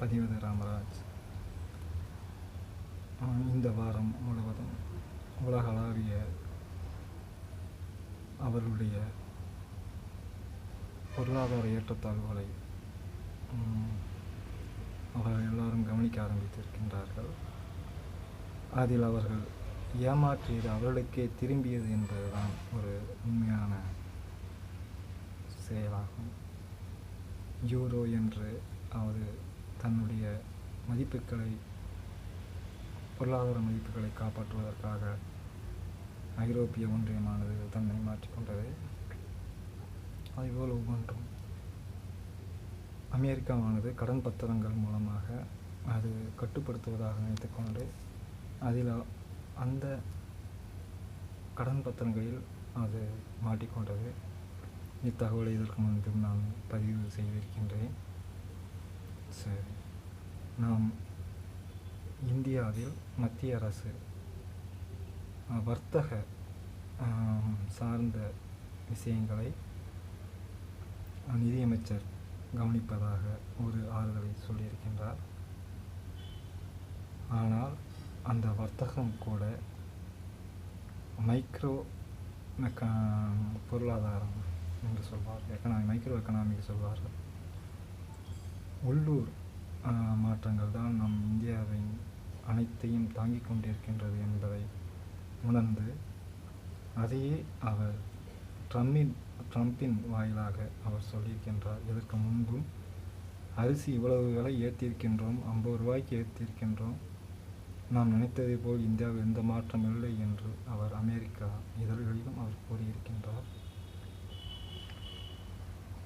பதிவது ராமராஜ். இந்த வாரம் முழுவதும் உலகளாவிய அவர்களுடைய பொருளாதார ஏற்றத்தாழ்வுகளை அவர்கள் எல்லாரும் கவனிக்க ஆரம்பித்திருக்கின்றார்கள். அதில் அவர்கள் ஏமாற்றியது அவர்களுக்கே திரும்பியது என்பதுதான் ஒரு உண்மையான செயலாகும். யூரோ என்று அவர் தன்னுடைய மதிப்புகளை பொருளாதார மதிப்புகளை காப்பாற்றுவதற்காக ஐரோப்பிய ஒன்றியமானது தன்னை மாற்றிக்கொண்டது அதுபோல் ஒவ்வொன்றும் அமெரிக்காவானது கடன் பத்திரங்கள் மூலமாக அது கட்டுப்படுத்துவதாக நினைத்துக்கொண்டு அதில் அந்த கடன் பத்திரங்களில் அது மாட்டிக்கொண்டது இத்தகவலை இதற்கு முன்பும் நான் பதிவு செய்திருக்கின்றேன். சரி நாம் இந்தியாவில் மத்திய அரசு வர்த்தக சார்ந்த விஷயங்களை நிதியமைச்சர் கவனிப்பதாக ஒரு ஆறுதலை சொல்லியிருக்கின்றார். ஆனால் அந்த வர்த்தகம் கூட மைக்ரோ மெக்கா பொருளாதாரம் என்று சொல்வார் எக்கனாமி மைக்ரோ எக்கனாமிக்கு சொல்வார்கள். உள்ளூர் மாற்றங்கள் தான் நம் இந்தியாவின் அனைத்தையும் தாங்கிக் கொண்டிருக்கின்றது என்பதை உணர்ந்து அதையே அவர் ட்ரம்பின் ட்ரம்பின் வாயிலாக அவர் சொல்லியிருக்கின்றார். இதற்கு முன்பும் அரிசி இவ்வளவு விலை ஏற்றிருக்கின்றோம் ஐம்பது ரூபாய்க்கு ஏற்றியிருக்கின்றோம் நாம் நினைத்ததை போல் இந்தியாவில் எந்த மாற்றம் இல்லை என்று அவர் அமெரிக்கா இதழ்களிலும் அவர் கூறியிருக்கின்றார்.